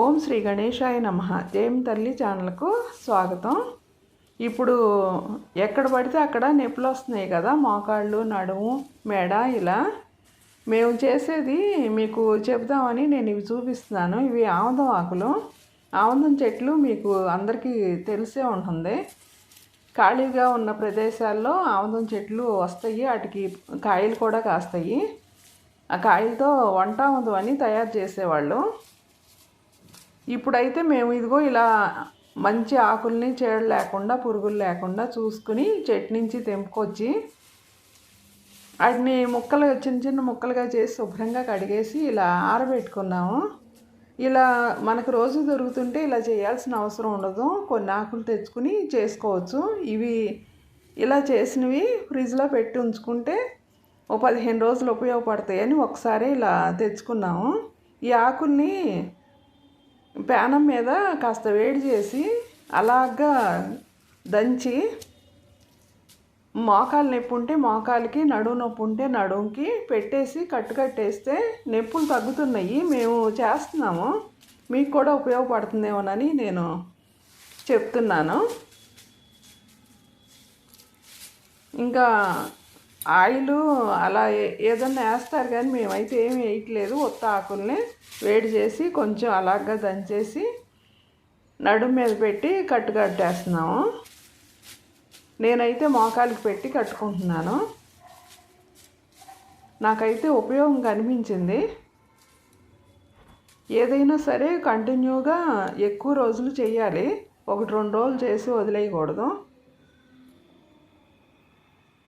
ఓం శ్రీ గణేశాయ నమ. జయం తల్లి ఛానల్కు స్వాగతం. ఇప్పుడు ఎక్కడ పడితే అక్కడ నొప్పులు వస్తున్నాయి కదా మోకాళ్ళు నడుము మెడ ఇలా. మేము చేసేది మీకు చెబుదామని నేను ఇవి చూపిస్తున్నాను. ఇవి ఆముదం ఆకులు. ఆముదం చెట్లు మీకు అందరికీ తెలిసే ఉంటుంది. ఖాళీగా ఉన్న ప్రదేశాల్లో ఆముదం చెట్లు వస్తాయి. వాటికి కాయలు కూడా కాస్తాయి. ఆ కాయలతో వంట ఆముదం అని తయారు చేసేవాళ్ళు. ఇప్పుడైతే మేము ఇదిగో ఇలా మంచి ఆకుల్ని చేడు లేకుండా పురుగులు లేకుండా చూసుకుని చెట్టు నుంచి తెంపుకొచ్చి వాటిని ముక్కలు చిన్న చిన్న ముక్కలుగా చేసి శుభ్రంగా కడిగేసి ఇలా ఆరబెట్టుకున్నాము. ఇలా మనకు రోజు దొరుకుతుంటే ఇలా చేయాల్సిన అవసరం ఉండదు. కొన్ని ఆకులు తెచ్చుకుని చేసుకోవచ్చు. ఇవి ఇలా చేసినవి ఫ్రిడ్జ్లో పెట్టి ఉంచుకుంటే ఓ పదిహేను రోజులు ఉపయోగపడతాయని ఒకసారి ఇలా తెచ్చుకున్నాము. ఈ ఆకుల్ని ప్యానం మీద కాస్త వేడి చేసి అలాగా దంచి మోకాలు నొప్పి ఉంటే మోకాలకి నడుము నొప్పి ఉంటే నడుముకి పెట్టేసి కట్టు కట్టేస్తే నొప్పులు తగ్గుతున్నాయి. మేము చేస్తున్నాము. మీకు కూడా ఉపయోగపడుతుందేమోనని నేను చెప్తున్నాను. ఇంకా ఆయిల్ అలా ఏదన్నా వేస్తారు కానీ మేమైతే ఏమి వేయట్లేదు. ఒత్త ఆకుల్ని వేడి చేసి కొంచెం అలాగా దంచేసి నడుము మీద పెట్టి కట్టు కట్టేస్తున్నాము నేనైతే మోకాలికి పెట్టి కట్టుకుంటున్నాను. నాకైతే ఉపయోగం కనిపించింది. ఏదైనా సరే కంటిన్యూగా ఎక్కువ రోజులు చేయాలి. ఒకటి రెండు రోజులు చేసి వదిలేయకూడదు.